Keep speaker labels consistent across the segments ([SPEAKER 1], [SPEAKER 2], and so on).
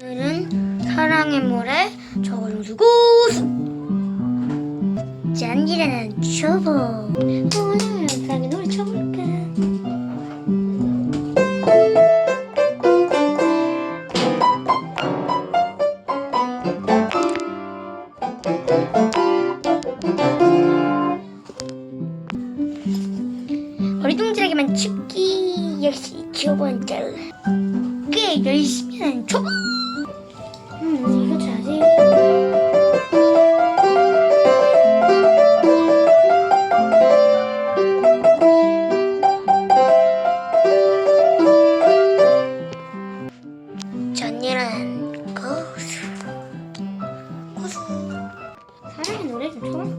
[SPEAKER 1] 오늘은 사랑의 모래 저걸 주고 짠이라는 초보. 오늘 사랑의 노래 쳐볼까? 어리둥절하게만 춥기 역시 초보인들 꽤 열심히 하는 초보 음, 이거 잘해. 전이란 고수. 고수. 사랑의 노래 좀 쳐볼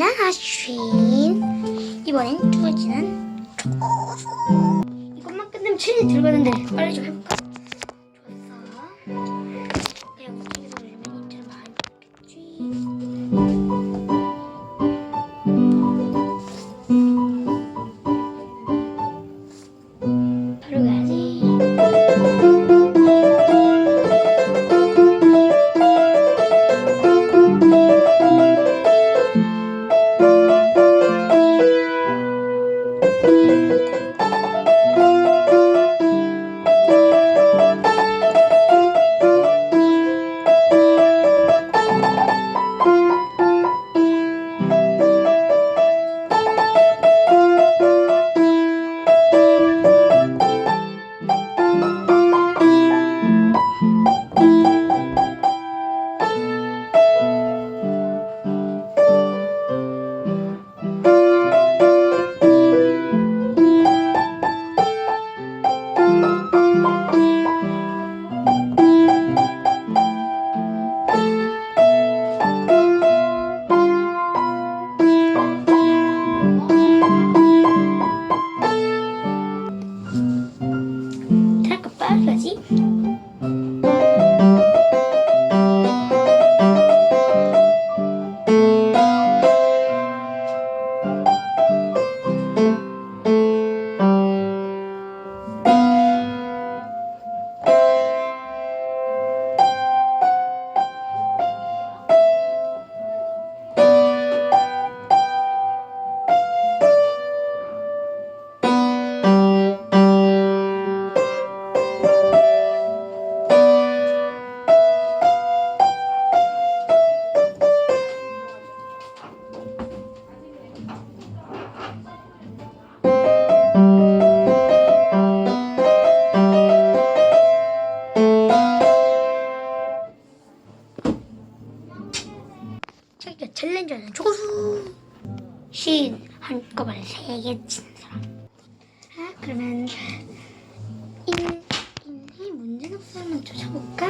[SPEAKER 1] 정말 나쉬인 이번엔 두 번째는 이것만 끝내면 체리 들어가는데 빨리 좀 해볼까? 자기가 챌린저는 조수 신 한꺼번에 세 개 치는 사람 아 그러면 인, 인이 문제는 없으면 쫓아볼까?